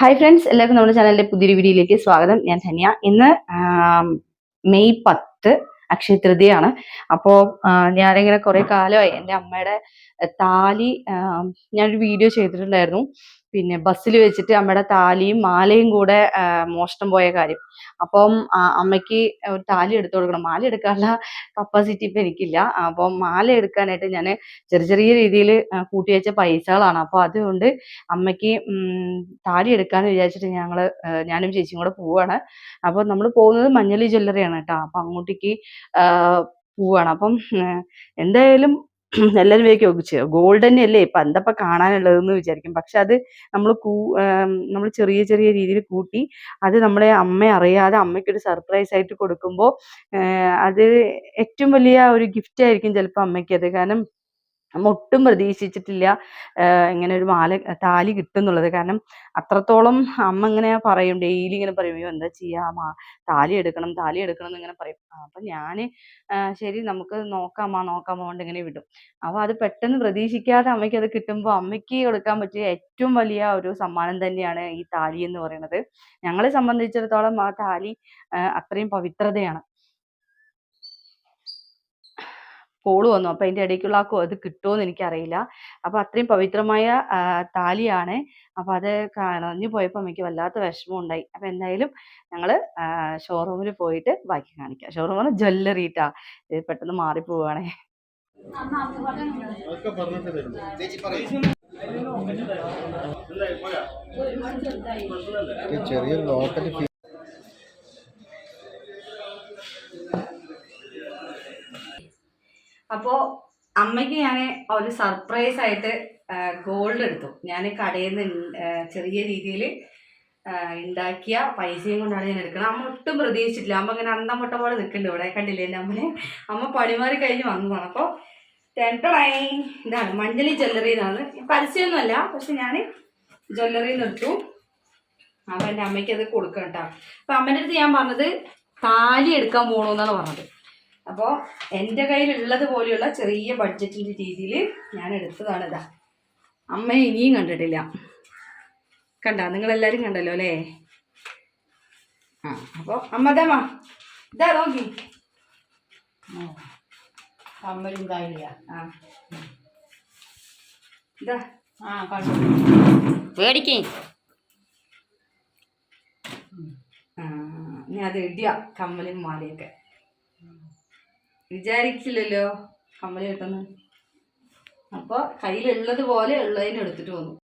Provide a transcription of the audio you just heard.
Hi friends എല്ലാവർക്കും നമ്മുടെ ചാനലിന്റെ പുതിയൊരു വീഡിയോയിലേക്ക് സ്വാഗതം. ഞാൻ ധന്യ. ഇന്ന് മെയ് പത്ത് അക്ഷയ തൃതിയാണ്. അപ്പോൾ ഞാനിങ്ങനെ കുറെ കാലമായി എന്റെ അമ്മയുടെ താലി ഞാനൊരു വീഡിയോ ചെയ്തിട്ടുണ്ടായിരുന്നു. പിന്നെ ബസ്സിൽ വെച്ചിട്ട് അമ്മയുടെ താലിയും മാലയും കൂടെ മോഷ്ടം പോയ കാര്യം. അപ്പം അമ്മയ്ക്ക് ഒരു താലി എടുത്തു കൊടുക്കണം. മാല എടുക്കാനുള്ള കപ്പാസിറ്റി ഇപ്പം എനിക്കില്ല. അപ്പം മാല എടുക്കാനായിട്ട് ഞാൻ ചെറിയ ചെറിയ രീതിയിൽ കൂട്ടി വെച്ച പൈസകളാണ്. അപ്പോൾ അതുകൊണ്ട് അമ്മയ്ക്ക് താലി എടുക്കാന്ന് വിചാരിച്ചിട്ട് ഞങ്ങൾ ഞാനും ചേച്ചിയും കൂടെ പോവാണ്. അപ്പോൾ നമ്മൾ പോകുന്നത് മഞ്ഞളി ജ്വല്ലറിയാണ് കേട്ടോ. അപ്പം അങ്ങോട്ടേക്ക് പോവാണ്. അപ്പം എന്തായാലും എല്ലാവരും വിചാരിക്കും ഗോൾഡൻ അല്ലേ ഇപ്പൊ എന്തപ്പ കാണാനുള്ളതെന്ന് വിചാരിക്കും. പക്ഷെ അത് നമ്മൾ കൂ നമ്മൾ ചെറിയ ചെറിയ രീതിയിൽ കൂട്ടി അത് നമ്മളെ അമ്മ അറിയാതെ അമ്മയ്ക്കൊരു സർപ്രൈസ് ആയിട്ട് കൊടുക്കുമ്പോൾ അത് ഏറ്റവും വലിയ ഒരു ഗിഫ്റ്റ് ആയിരിക്കും ചിലപ്പോൾ അത് കാരണം ഒട്ടും പ്രതീക്ഷിച്ചിട്ടില്ല ഇങ്ങനെ ഒരു മാല താലി കിട്ടുന്നുള്ളത്. കാരണം അത്രത്തോളം അമ്മ ഇങ്ങനെ പറയും ഡെയിലി ഇങ്ങനെ പറയും അയ്യോ എന്താ ചെയ്യാ? താലി എടുക്കണം താലി എടുക്കണം എന്ന് ഇങ്ങനെ പറയും. അപ്പൊ ആഹ് ശരി നമുക്ക് നോക്കാമാ നോക്കാമോ കൊണ്ട് ഇങ്ങനെ വിടും. അപ്പൊ അത് പെട്ടെന്ന് പ്രതീക്ഷിക്കാതെ അമ്മയ്ക്ക് അത് കിട്ടുമ്പോൾ അമ്മയ്ക്ക് കൊടുക്കാൻ പറ്റിയ ഏറ്റവും വലിയ ഒരു സമ്മാനം തന്നെയാണ് ഈ താലി എന്ന് പറയുന്നത്. ഞങ്ങളെ സംബന്ധിച്ചിടത്തോളം ആ താലി അത്രയും പവിത്രതയാണ്. കോൾ വന്നു. അപ്പൊ അതിന്റെ ഇടയ്ക്കുള്ള ആ അത് കിട്ടുമോ എന്ന് എനിക്കറിയില്ല. അപ്പൊ അത്രയും പവിത്രമായ താലിയാണ്. അപ്പൊ അത് കളഞ്ഞു പോയപ്പോ എനിക്ക് വല്ലാത്ത വിഷമം ഉണ്ടായി അപ്പൊ എന്തായാലും ഞങ്ങൾ ഷോറൂമിൽ പോയിട്ട് ബാക്കി കാണിക്കാം. ഷോറൂം പറഞ്ഞ ജ്വല്ലറി ഇത് പെട്ടെന്ന് മാറി പോവാണേ ഈ ചെറിയ ലോക്കറ്റ് അപ്പോ അമ്മയ്ക്ക് ഞാൻ ഒരു സർപ്രൈസ് ആയിട്ട് ഗോൾഡ് എടുത്തു. ഞാൻ കടയിൽ നിന്ന് ചെറിയ രീതിയിൽ ഉണ്ടാക്കിയ പൈസയും കൊണ്ടാണ് ഞാൻ എടുക്കുന്നത് അമ്മ ഒട്ടും പ്രതീക്ഷിച്ചിട്ടില്ല. അമ്മ ഇങ്ങനെ അന്തം മുട്ട പോലെ നിൽക്കുന്നുണ്ട് ഇവിടെ. കണ്ടില്ലേ? എന്റെ അമ്മനെ. അമ്മ പണിമാറി കഴിഞ്ഞ് വന്നതാണ്. അപ്പോൾ ടെന്ററായി ഇതാണ് മഞ്ഞളി ജ്വല്ലറി എന്നാണ്. പരസ്യമൊന്നുമല്ല. പക്ഷെ ഞാൻ ജ്വല്ലറി എടുത്തു. അപ്പം എന്റെ അമ്മയ്ക്ക് അത് കൊടുക്കണം കേട്ടോ അപ്പം അമ്മേന്റെ അടുത്ത് ഞാൻ പറഞ്ഞത് താലി എടുക്കാൻ പോകണമെന്നാണ് പറഞ്ഞത്. അപ്പോൾ എന്റെ കയ്യിലുള്ളത് പോലെയുള്ള ചെറിയ ബഡ്ജറ്റിന്റെ രീതിയിൽ ഞാൻ എടുത്തതാണ് ഇതാ. അമ്മ ഇനിയും കണ്ടിട്ടില്ല. കണ്ട? നിങ്ങളെല്ലാവരും കണ്ടല്ലോ അല്ലേ? ആ അപ്പോൾ അമ്മ ഇതാ അമ്മ ഇതാ നോക്കി. അമ്മരും കായില്ല ആ. ഇതാ. ആ കണ്ടു. പേടിക്കേ. ആ ഞാൻ അത് ഇടിയ കമ്മലും മാലയൊക്കെ. വിചാരിച്ചില്ലല്ലോ കമ്മൽ കിട്ടുന്നു. അപ്പോൾ കയ്യിലുള്ളത് പോലെ ഉള്ളതിന് എടുത്തിട്ട് വന്നു.